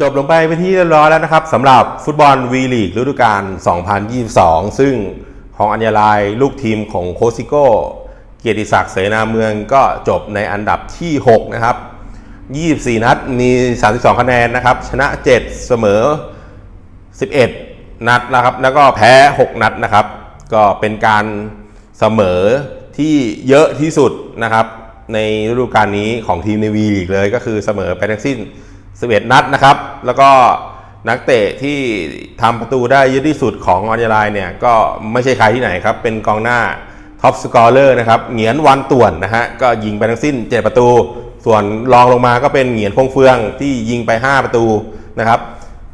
จบลงไปเป็นที่เรียบร้อยแล้วนะครับสำหรับฟุตบอลวีลีกฤดูกาล 2022 ซึ่งของอัญญาลายลูกทีมของโคซิโก้ เกียรติศักดิ์เสนาเมืองก็จบในอันดับที่ 6 นะครับ 24 นัดมี 32 คะแนนนะครับ ชนะ 7 เสมอ 11 นัดนะครับ แล้วก็แพ้ 6 นัดนะครับ ก็เป็นการเสมอที่เยอะที่สุดนะครับ ในฤดูกาลนี้ของทีมในวีลีกเลยก็คือเสมอไปทั้งสิ้น 11 นัดนะครับ แล้วก็นักเตะที่ทำประตูได้เยอะที่สุดของออนไลน์เนี่ยก็ไม่ใช่ใครที่ไหนครับ เป็นกองหน้าท็อปสกอร์เลอร์นะครับ เหงียนวันต่วนนะฮะ ก็ยิงไปทั้งสิ้น 7 ประตู ส่วนรองลงมาก็เป็นเหงียนพงเฟืองที่ยิงไป 5 ประตูนะครับ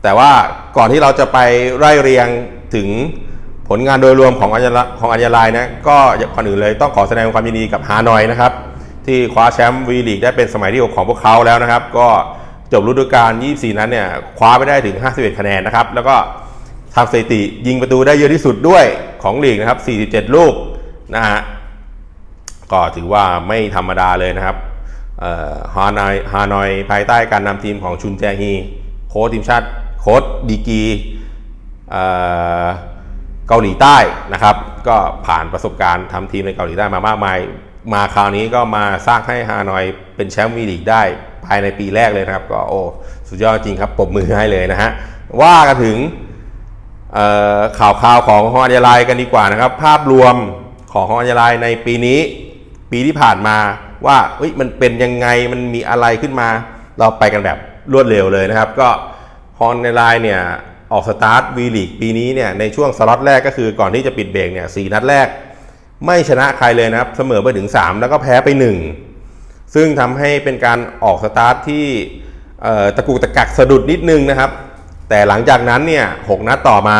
แต่ว่าก่อนที่เราจะไปไล่เรียงถึงผลงานโดยรวมของอัญญาของอัญญาลายนะก็ก่อนอื่นเลยต้องขอแสดงความยินดีกับฮานอยนะครับ ที่คว้าแชมป์วีลีกได้เป็นสมัยที่ 6 ของพวกเขาแล้วนะครับ ก็ จบฤดูกาล 24 นั้นเนี่ยคว้าไปได้ถึง 51 คะแนนนะครับ แล้วก็ทำสถิติยิงประตูได้เยอะที่สุดด้วยของลีกนะครับ 47 ลูกนะฮะก็ถือว่าไม่ธรรมดาเลยนะครับฮานอยฮานอยภายใต้การนำทีมของชุนแจฮีโค้ชทีมชาติโค้ชดีกีเอ่อเกาหลีใต้นะครับ ก็ผ่านประสบการณ์ทำทีมในเกาหลีใต้มามากมาย มาคราวนี้ก็มาสร้างให้ฮานอยเป็นแชมป์วีลีกได้ ภายในปีแรกเลยนะครับ ก็โอ้สุดยอดจริงครับปรบมือให้เลยนะฮะว่ากันถึงข่าวข่าวของฮอนยาลายกันดีกว่านะครับ ภาพรวมของฮอนยาลายในปีนี้ ปีที่ผ่านมาว่ามันเป็นยังไงมันมีอะไรขึ้นมา เราไปกันแบบรวดเร็วเลยนะครับ ก็ฮอนยาลายเนี่ยออกสตาร์ทวีลีกปีนี้เนี่ยในช่วงสล็อตแรกก็คือก่อนที่จะปิดเบรกเนี่ยสนัดแรก ไม่ชนะใครเลยนะครับ เสมอไปถึง 3 แล้วก็แพ้ไป 1 ซึ่งทำให้เป็นการออกสตาร์ทที่ตะกุกตะกักสะดุดนิดนึงนะครับ แต่หลังจากนั้นเนี่ยหกนัดต่อมา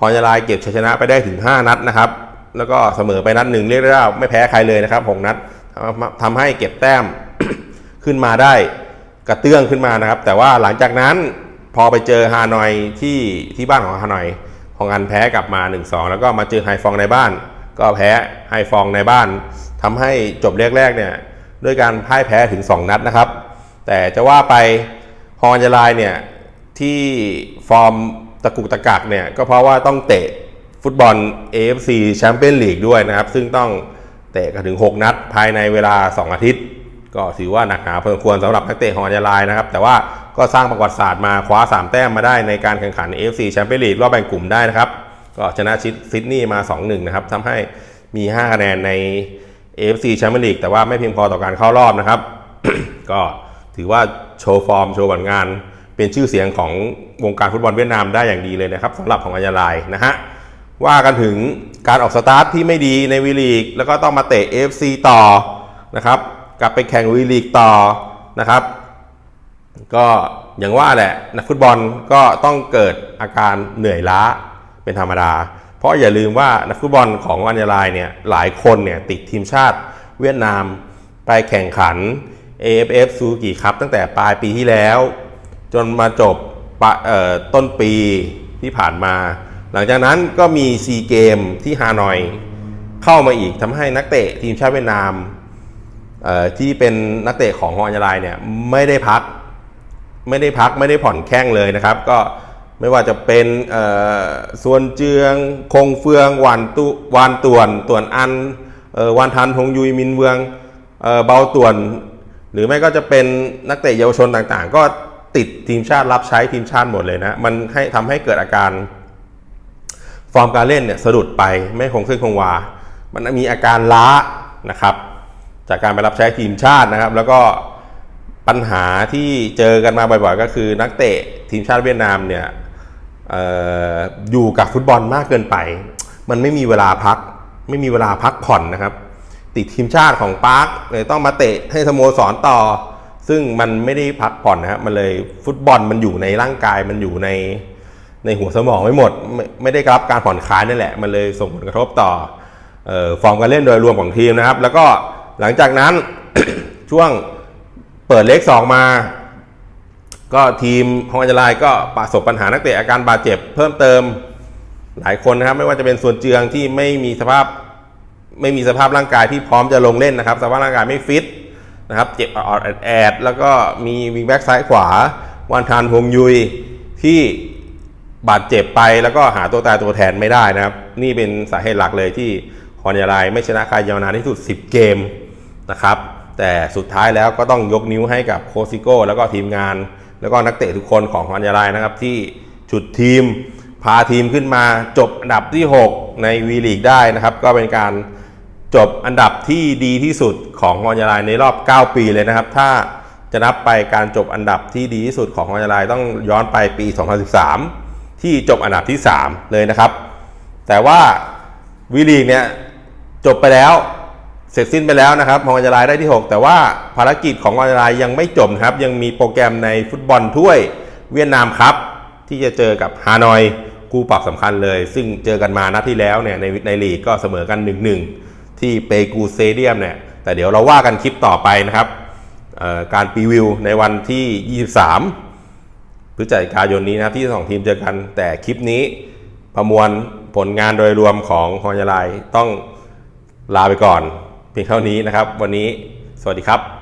ฮอนยาลายเก็บชัยชนะไปได้ถึง 5 นัดนะครับ แล้วก็เสมอไปนัดหนึ่งเรียกได้ว่าไม่แพ้ใครเลยนะครับหกนัดทำให้เก็บแต้มขึ้นมาได้กระเตื้องขึ้นมานะครับ แต่ว่าหลังจากนั้นพอไปเจอฮานอยที่ที่บ้านของฮานอยของอันแพ้กลับมา 1-2 แล้วก็มาเจอไฮฟองในบ้าน ก็แพ้ไฮฟองในบ้านทำให้จบแรกๆเนี่ย ด้วยการพ่ายแพ้ถึง 2 นัดนะครับ แต่จะว่าไปฮอนยาลายเนี่ยที่ฟอร์มตะกุกตะกักเนี่ยก็เพราะว่าต้องเตะฟุตบอล AFC แชมเปี้ยนลีกด้วยนะครับ ซึ่งต้องเตะกันถึง 6 นัดภายในเวลา 2 อาทิตย์ ก็ถือว่าหนักหนาพอสมควรสำหรับนักเตะของอัญญาลายนะครับ แต่ว่าก็สร้างประวัติศาสตร์มาคว้า 3 แต้มมาได้ในการแข่งขัน AFC แชมเปี้ยนลีกรอบแบ่งกลุ่มได้นะครับ ก็ชนะชิดซิดนีย์มา 2-1 นะครับทำให้มี 5 คะแนนใน AFC แชมเปี้ยนลีกแต่ว่าไม่เพียงพอต่อการเข้ารอบนะครับ ก็ถือว่าโชว์ฟอร์ม โชว์ผลงาน เป็นชื่อเสียงของวงการฟุตบอลเวียดนามได้อย่างดีเลยนะครับสำหรับของอัญญาลายนะฮะว่ากันถึงการออกสตาร์ทที่ไม่ดีในวีลีกแล้วก็ต้องมาเตะ AFC ต่อนะครับกลับไปแข่งวีลีกต่อนะครับ ก็อย่างว่าแหละนักฟุตบอลก็ต้องเกิดอาการเหนื่อยล้าเป็นธรรมดา ราะอย่าลืมว่านักฟุตบอลของอัญญาลายเนี่ยหลายคนเนี่ยติดทีมชาติเวียดนามไปแข่งขัน AFF ซูกิครับตั้งแต่ปลายปีที่แล้ว จนมาจบต้นปีที่ผ่านมา หลังจากนั้นก็มีซีเกมที่ฮานอยเข้ามาอีกทำให้นักเตะทีมชาติเวียดนามที่เป็นนักเตะของฮอนยาลายเนี่ยไม่ได้พัก ไม่ได้พักไม่ได้ผ่อนแข้งเลยนะครับ ก็ ไม่ว่าจะเป็นส่วนเจือง คงเฟืองหวานตุวานต่วนต่วนอันวานทันทงยุยมินเมืองเบาต่วน หรือไม่ก็จะเป็นนักเตะเยาวชนต่างๆ ก็ติดทีมชาติรับใช้ทีมชาติหมดเลยนะ มันให้ทำให้เกิดอาการ ฟอร์มการเล่นเนี่ยสะดุดไปไม่คงเส้นคงวา มันมีอาการล้านะครับ จากการไปรับใช้ทีมชาตินะครับ แล้วก็ปัญหาที่เจอกันมาบ่อยๆ ก็คือนักเตะทีมชาติเวียดนามเนี่ย อออยู่กับฟุตบอลมากเกินไป มันไม่มีเวลาพัก ไม่มีเวลาพักผ่อนนะครับ ติดทีมชาติของปาร์คเลยต้องมาเตะให้สโมสรต่อ ซึ่งมันไม่ได้พักผ่อนนะครับมันเลยฟุตบอลมันอยู่ในร่างกายมันอยู่ในในหัวสมองไม่หมดไม่ไม่ได้รับการผ่อนคลายนั่นแหละ มันเลยส่งผลกระทบต่อออฟอร์มการเล่นโดยรวมของทีมนะครับ แล้วก็หลังจากนั้นช่วงเปิดเล็กสองมา ก็ทีมของอัญญาลายก็ประสบปัญหานักเตะอาการบาดเจ็บเพิ่มเติมหลายคนนะครับ ไม่ว่าจะเป็นส่วนเจืองที่ไม่มีสภาพไม่มีสภาพร่างกายที่พร้อมจะลงเล่นนะครับ สภาพร่างกายไม่ฟิตนะครับ เจ็บออดแอด แล้วก็มีวิงแบ็กซ้ายขวา วันทานพงยุยที่บาดเจ็บไปแล้วก็หาตัวตายตัวแทนไม่ได้นะครับ นี่เป็นสาเหตุหลักเลยที่ฮอนยาไลไม่ชนะใครยาวนานที่สุด 10 เกมนะครับ แต่สุดท้ายแล้วก็ต้องยกนิ้วให้กับโคซิโก้แล้วก็ทีมงาน แล้วก็นักเตะทุกคนของฮอนยาไลนะครับที่ฉุดทีมพาทีมขึ้นมาจบอันดับที่ 6 ในวีลีกได้นะครับ ก็เป็นการจบอันดับที่ดีที่สุดของฮอนยาไลในรอบ 9 ปีเลยนะครับ ถ้าจะนับไปการจบอันดับที่ดีที่สุดของฮอนยาไลต้องย้อนไปปี 2013 ที่จบอันดับที่ 3 เลยนะครับ แต่ว่าวีลีกเนี่ยจบไปแล้ว เสร็จสิ้นไปแล้วนะครับฮองอัญญาลายได้ที่ 6 แต่ว่าภารกิจของฮองอัญญาลายยังไม่จบครับ ยังมีโปรแกรมในฟุตบอลถ้วยเวียดนามครับ ที่จะเจอกับฮานอยคู่ปรับสำคัญเลย ซึ่งเจอกันมานัดที่แล้วเนี่ยในในลีกก็เสมอกัน1-1ที่เปกูสเตเดียมเนี่ยแต่เดี๋ยวเราว่ากันคลิปต่อไปนะครับการพรีวิวในวันที่ 23พฤศจิกายนนี้นะที่สองทีมเจอกัน แต่คลิปนี้ประมวลผลงานโดยรวมของฮอนยาไลต้องลาไปก่อน เพียงเท่านี้นะครับ วันนี้สวัสดีครับ